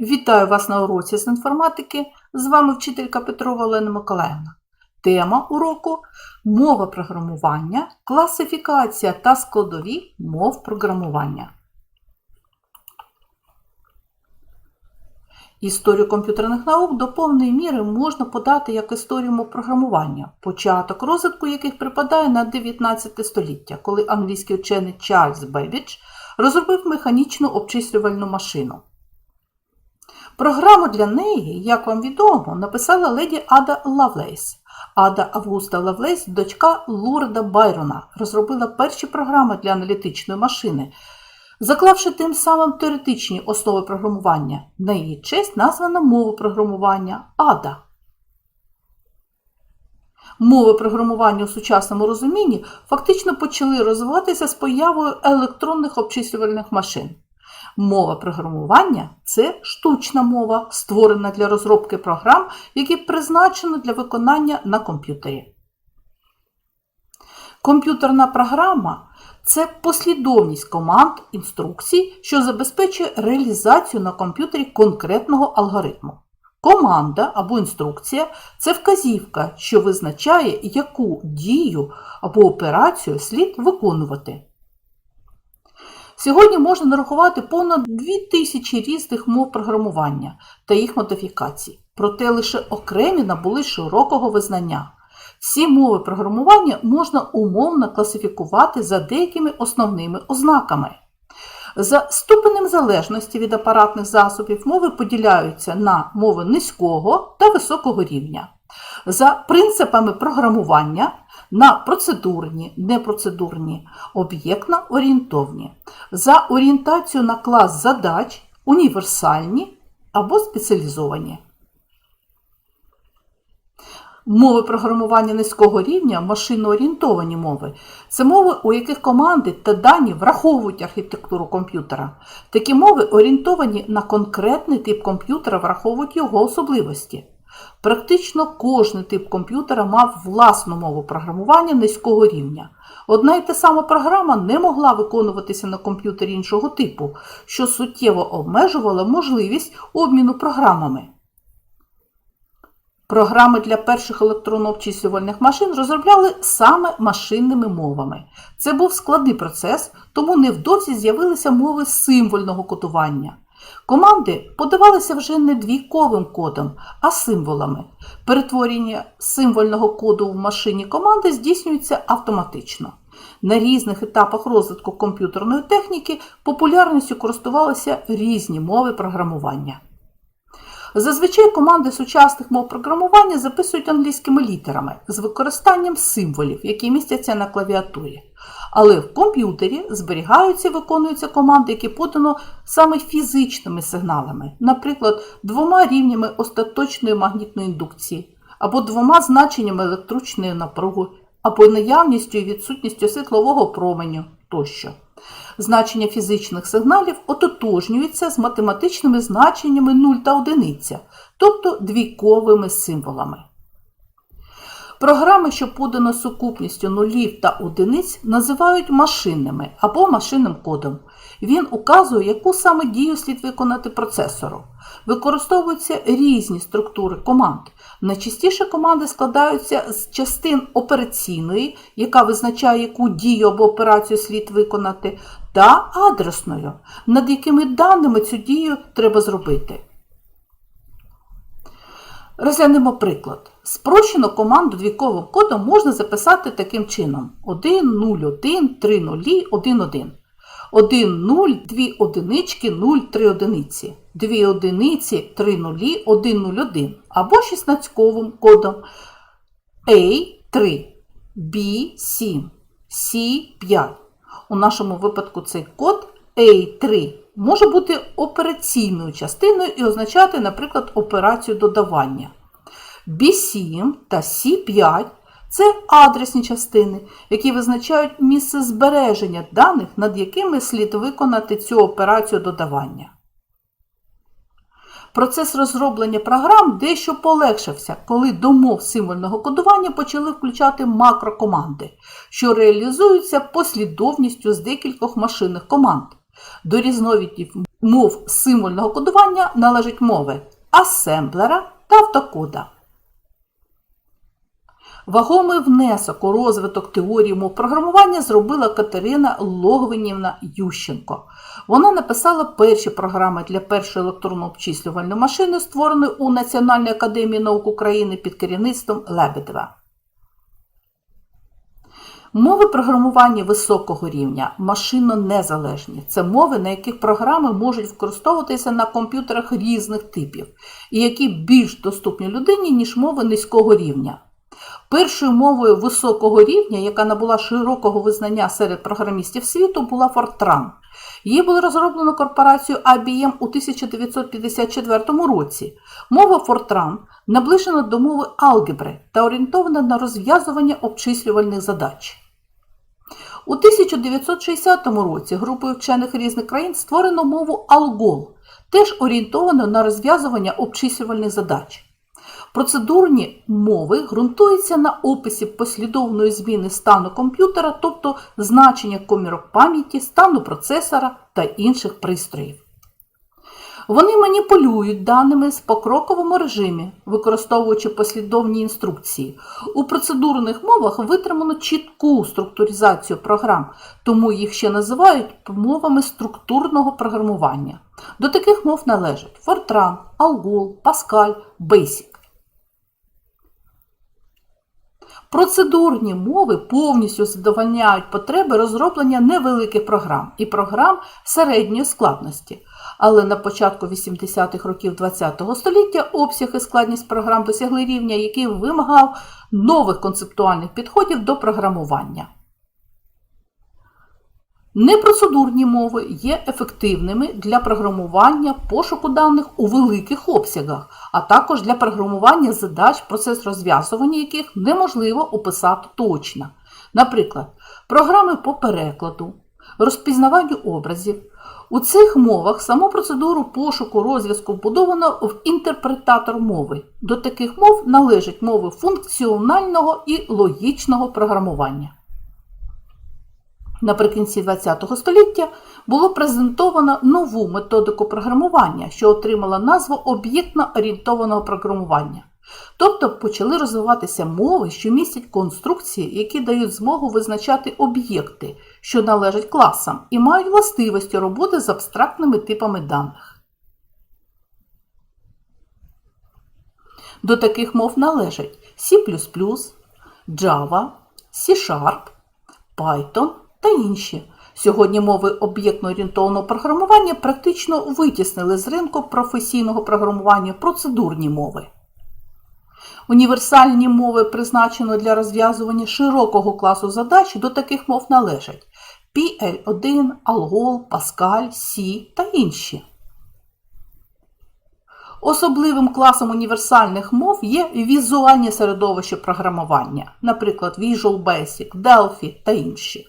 Вітаю вас на уроці з інформатики. З вами вчителька Петрова Олена Миколаївна. Тема уроку мова програмування, класифікація та складові мов програмування. Історію комп'ютерних наук до повної міри можна подати як історію мов програмування, початок розвитку яких припадає на 19 століття, коли англійський вчений Чарльз Бебідж розробив механічну обчислювальну машину. Програму для неї, як вам відомо, написала леді Ада Лавлейс. Ада Августа Лавлейс, дочка Лурда Байрона, розробила перші програми для аналітичної машини, заклавши тим самим теоретичні основи програмування. На її честь названа мова програмування Ада. Мови програмування у сучасному розумінні фактично почали розвиватися з появою електронних обчислювальних машин. Мова програмування це штучна мова, створена для розробки програм, які призначені для виконання на комп'ютері. Комп'ютерна програма це послідовність команд, інструкцій, що забезпечує реалізацію на комп'ютері конкретного алгоритму. Команда або інструкція це вказівка, що визначає, яку дію або операцію слід виконувати. Сьогодні можна нарахувати понад 2000 різних мов програмування та їх модифікацій, проте лише окремі набули широкого визнання. Всі мови програмування можна умовно класифікувати за деякими основними ознаками. За ступенем залежності від апаратних засобів мови поділяються на мови низького та високого рівня. За принципами програмування на процедурні, непроцедурні, об'єктно-орієнтовні, за орієнтацію на клас задач, універсальні або спеціалізовані. Мови програмування низького рівня, машинно-орієнтовані мови це мови, у яких команди та дані враховують архітектуру комп'ютера. Такі мови орієнтовані на конкретний тип комп'ютера, враховують його особливості. Практично кожний тип комп'ютера мав власну мову програмування низького рівня. Одна й та сама програма не могла виконуватися на комп'ютері іншого типу, що суттєво обмежувало можливість обміну програмами. Програми для перших електронно-обчислювальних машин розробляли саме машинними мовами. Це був складний процес, тому невдовзі з'явилися мови символьного кодування. Команди подавалися вже не двійковим кодом, а символами. Перетворення символьного коду в машині команди здійснюється автоматично. На різних етапах розвитку комп'ютерної техніки популярністю користувалися різні мови програмування. Зазвичай команди сучасних мов програмування записують англійськими літерами з використанням символів, які містяться на клавіатурі. Але в комп'ютері зберігаються і виконуються команди, які подано саме фізичними сигналами, наприклад, двома рівнями остаточної магнітної індукції, або двома значеннями електричної напруги, або наявністю і відсутністю світлового променю тощо. Значення фізичних сигналів ототожнюються з математичними значеннями 0 та 1, тобто двійковими символами. Програми, що подано сукупністю нулів та одиниць, називають машинними або машинним кодом. Він указує, яку саме дію слід виконати процесору. Використовуються різні структури команд. Найчастіше команди складаються з частин операційної, яка визначає, яку дію або операцію слід виконати, та адресною, над якими даними цю дію треба зробити. Розглянемо приклад. Спрощену команду двійковим кодом можна записати таким чином: 1, 0, 1, 3 нулі, 1, 1. 1, 0, 2 одинички, 0, 3 одиниці. 2 одиниці, 3 нулі, 1, 0, 1. Або 16-ковим кодом A3, B7, C5. У нашому випадку цей код A3 може бути операційною частиною і означати, наприклад, операцію додавання. B7 та C5 це адресні частини, які визначають місце збереження даних, над якими слід виконати цю операцію додавання. Процес розроблення програм дещо полегшився, коли до мов символьного кодування почали включати макрокоманди, що реалізуються послідовністю з декількох машинних команд. До різновидів мов символьного кодування належать мови асемблера та автокода. Вагомий внесок у розвиток теорії мов програмування зробила Катерина Логвинівна Ющенко. Вона написала перші програми для першої електронно-обчислювальної машини, створеної у Національній академії наук України під керівництвом Лебедева. Мови програмування високого рівня машинно незалежні. Це мови, на яких програми можуть використовуватися на комп'ютерах різних типів, і які більш доступні людині, ніж мови низького рівня. Першою мовою високого рівня, яка набула широкого визнання серед програмістів світу, була Fortran. Її було розроблено корпорацією IBM у 1954 році. Мова Fortran наближена до мови алгебри та орієнтована на розв'язування обчислювальних задач. У 1960 році групою вчених різних країн створено мову алгол, теж орієнтовану на розв'язування обчислювальних задач. Процедурні мови ґрунтуються на описі послідовної зміни стану комп'ютера, тобто значення комірок пам'яті, стану процесора та інших пристроїв. Вони маніпулюють даними в покроковому режимі, використовуючи послідовні інструкції. У процедурних мовах витримано чітку структуризацію програм, тому їх ще називають мовами структурного програмування. До таких мов належать Fortran, Algol, Pascal, Basic. Процедурні мови повністю задовольняють потреби розроблення невеликих програм і програм середньої складності. Але на початку 80-х років ХХ століття обсяг і складність програм досягли рівня, який вимагав нових концептуальних підходів до програмування. Непроцедурні мови є ефективними для програмування пошуку даних у великих обсягах, а також для програмування задач, процес розв'язування яких неможливо описати точно. Наприклад, програми по перекладу, розпізнаванню образів. У цих мовах саму процедуру пошуку розв'язку вбудовано в інтерпретатор мови. До таких мов належать мови функціонального і логічного програмування. Наприкінці ХХ століття було презентовано нову методику програмування, що отримала назву об'єктно орієнтованого програмування. Тобто почали розвиватися мови, що містять конструкції, які дають змогу визначати об'єкти, що належать класам, і мають властивості роботи з абстрактними типами даних. До таких мов належать C++, Java, C-Sharp, Python та інші. Сьогодні мови об'єктно-орієнтованого програмування практично витіснили з ринку професійного програмування процедурні мови. Універсальні мови, призначені для розв'язування широкого класу задач, до таких мов належать PL1, Algol, Pascal, C та інші. Особливим класом універсальних мов є візуальні середовища програмування, наприклад, Visual Basic, Delphi та інші.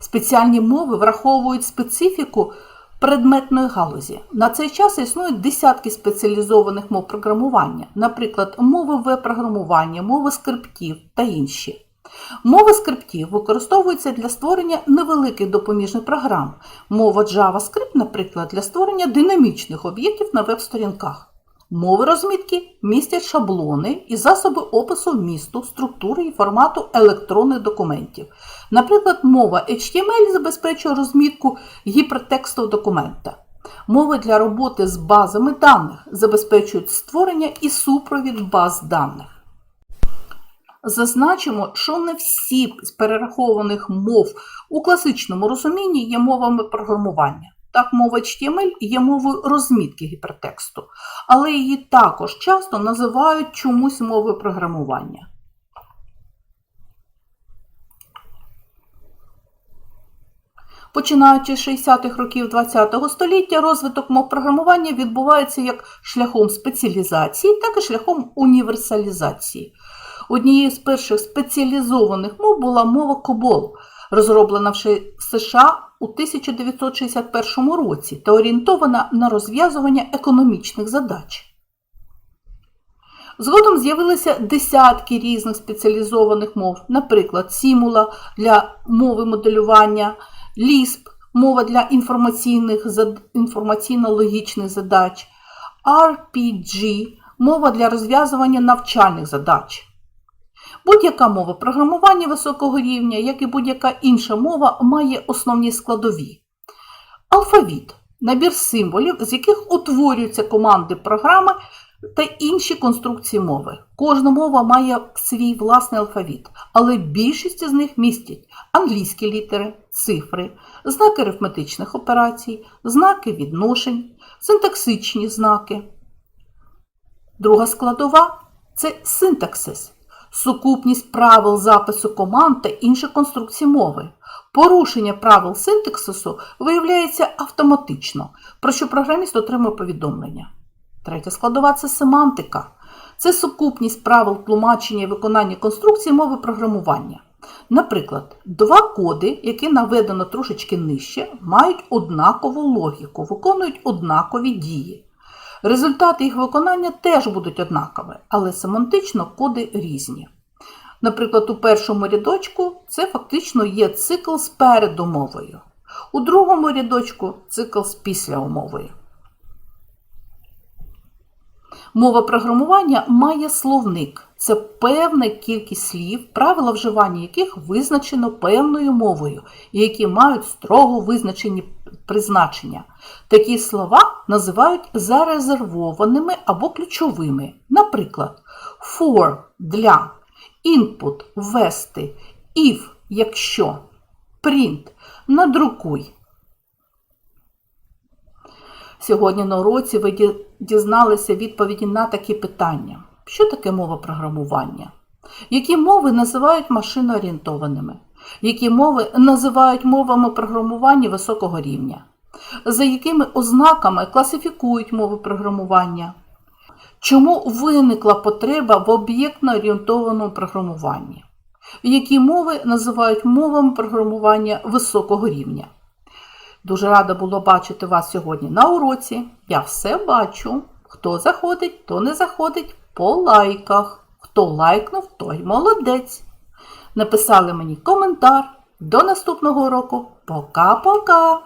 Спеціальні мови враховують специфіку предметної галузі. На цей час існують десятки спеціалізованих мов програмування, наприклад, мови веб-програмування, мови скриптів та інші. Мови скриптів використовуються для створення невеликих допоміжних програм. Мова JavaScript, наприклад, для створення динамічних об'єктів на веб-сторінках. Мови розмітки містять шаблони і засоби опису вмісту, структури і формату електронних документів. Наприклад, мова HTML забезпечує розмітку гіпертекстового документа. Мови для роботи з базами даних забезпечують створення і супровід баз даних. Зазначимо, що не всі з перерахованих мов у класичному розумінні є мовами програмування. Так, мова HTML є мовою розмітки гіпертексту, але її також часто називають чомусь мовою програмування. Починаючи з 60-х років ХХ століття, розвиток мов програмування відбувається як шляхом спеціалізації, так і шляхом універсалізації. Однією з перших спеціалізованих мов була мова COBOL, розроблена в США у 1961 році та орієнтована на розв'язування економічних задач. Згодом з'явилися десятки різних спеціалізованих мов, наприклад, Сімула для мови моделювання, Lisp мова для інформаційних, інформаційно-логічних задач, RPG мова для розв'язування навчальних задач. Будь-яка мова програмування високого рівня, як і будь-яка інша мова, має основні складові. Алфавіт набір символів, з яких утворюються команди програми та інші конструкції мови. Кожна мова має свій власний алфавіт, але більшість з них містять англійські літери, цифри, знаки арифметичних операцій, знаки відношень, синтаксичні знаки. Друга складова це синтаксис, сукупність правил запису команд та інших конструкцій мови. Порушення правил синтаксису виявляється автоматично, про що програміст отримує повідомлення. Третя складова це семантика. Це сукупність правил тлумачення і виконання конструкції мови програмування. Наприклад, два коди, які наведено трошечки нижче, мають однакову логіку, виконують однакові дії. Результати їх виконання теж будуть однакові, але семантично коди різні. Наприклад, у першому рядочку це фактично є цикл з передумовою, у другому рядочку цикл з післяумовою. Мова програмування має словник. Це певна кількість слів, правила вживання яких визначено певною мовою, і які мають строго визначені призначення. Такі слова називають зарезервованими або ключовими. Наприклад, for для, input ввести, if якщо, print надрукуй. Сьогодні на уроці ви дізналися відповіді на такі питання. Що таке мова програмування? Які мови називають машиноорієнтованими? Які мови називають мовами програмування високого рівня? За якими ознаками класифікують мови програмування? Чому виникла потреба в об'єктно-орієнтованому програмуванні? Які мови називають мовами програмування високого рівня? Дуже рада було бачити вас сьогодні на уроці. Я все бачу. Хто заходить, хто не заходить по лайках. Хто лайкнув, той молодець. Написали мені коментар. До наступного року. Пока-пока!